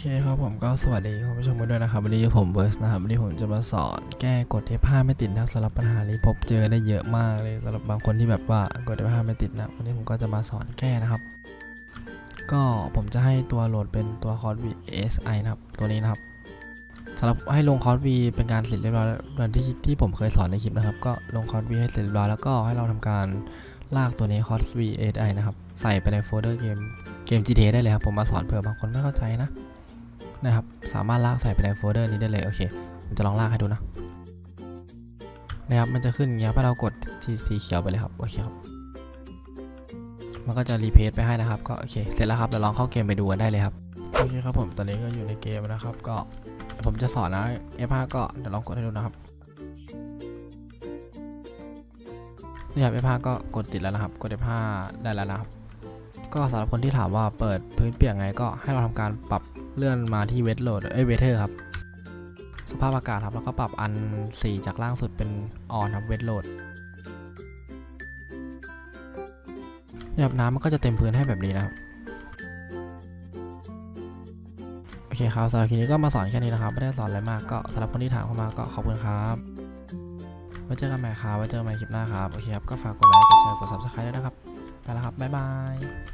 เคครับผมก็สวัสดีคุณผู้ชมกันด้วยนะครับวันนี้ผมเบิร์สนะครับวันนี้ผมจะมาสอนแก้กด F5 ไม่ติดนะครับสำหรับปัญหานี้พบเจอได้เยอะมากเลยสำหรับบางคนที่แบบว่ากด F5 ไม่ติดนะวันนี้ผมก็จะมาสอนแก้นะครับ ก็ผมจะให้ตัวโหลดเป็นตัวคอร์ส VSI นะครับตัวนี้นะครับสำหรับให้ลงคอร์ส V เป็นการเสร็จเรียบร้อยเหมือนที่ที่ผมเคยสอนในคลิปนะครับ ก็ลงคอร์ส V ให้เสร็จเรียบร้อยแล้วก็ให้เราทำการลากตัวนี้คอร์ส VSI นะครับใส่ไปในโฟลเดอร์เกมเกม GTA ได้เลยครับผมมาสอนเผื่อบางคนไม่เข้าใจนะ นะครับ สามารถลากใส่ไปในโฟลเดอร์นี้ได้เลยโอเคผมจะลองลากให้ดูนะนะครับมันจะขึ้นอย่างเงี้ยให้เรากดที่สีเขียวไปเลยครับโอเคครับมันก็จะรีเพทไปให้นะครับก็โอเคเสร็จแล้วครับเดี๋ยวลองเข้าเกมไปดูกันได้เลยครับโอเคครับผมตอนนี้ก็อยู่ในเกมนะครับ ก็ผมจะสอนนะ F5 ก็เดี๋ยวลองกดให้ดูนะครับนี่ครับ F5 ก็กดติดแล้วนะครับ กด F5 ได้แล้วนะครับ ก็สำหรับคนที่ถามว่าเปิดพื้นเปียกไงก็ให้เราทำการปรับเลื่อนมาที่เวทโหลดเอ้ยเวเทอร์ครับ สภาพอากาศครับแล้วก็ปรับอัน 4 จากล่างสุดเป็นออนครับเวทโหลดเนี่ยครับน้ำมันก็จะเต็มพื้นให้แบบนี้นะครับโอเคครับสำหรับคลิปนี้ก็มาสอนแค่นี้นะครับ ไม่ได้สอนอะไรมากก็สำหรับคนที่ถามเข้ามาก็ขอบคุณครับไว้เจอกันใหม่ครับไว้เจอกันใหม่คลิปหน้าครับโอเคครับก็ฝากกดไลค์กดแชร์กด subscribe ด้วยนะครับไปแล้วครับบ๊ายบาย